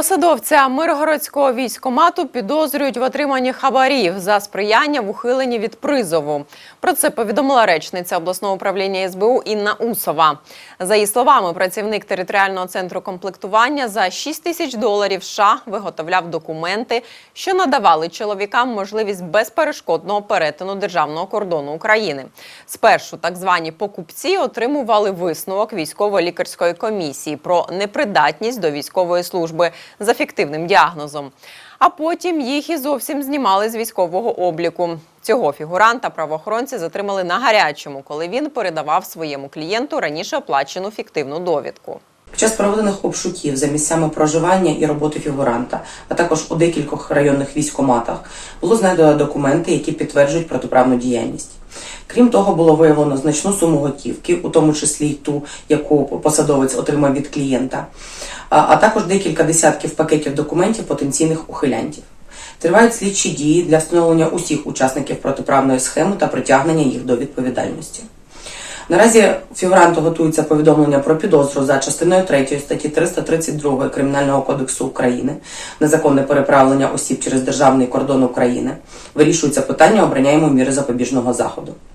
Посадовця Миргородського військомату підозрюють в отриманні хабарів за сприяння в ухиленні від призову. Про це повідомила речниця обласного управління СБУ Інна Усова. За її словами, працівник територіального центру комплектування за 6 тисяч доларів США виготовляв документи, що надавали чоловікам можливість безперешкодного перетину державного кордону України. Спершу так звані покупці отримували висновок військово-лікарської комісії про непридатність до військової служби за фіктивним діагнозом. А потім їх і зовсім знімали з військового обліку. Цього фігуранта правоохоронці затримали на гарячому, коли він передавав своєму клієнту раніше оплачену фіктивну довідку. Під час проведених обшуків за місцями проживання і роботи фігуранта, а також у декількох районних військоматах, було знайдено документи, які підтверджують протиправну діяльність. Крім того, було виявлено значну суму готівки, у тому числі й ту, яку посадовець отримав від клієнта, а також декілька десятків пакетів документів потенційних ухилянтів. Тривають слідчі дії для встановлення усіх учасників протиправної схеми та притягнення їх до відповідальності. Наразі фігуранту готується повідомлення про підозру за частиною 3 статті 332 Кримінального кодексу України незаконне переправлення осіб через державний кордон України. Вирішується питання обрання йому міри запобіжного заходу.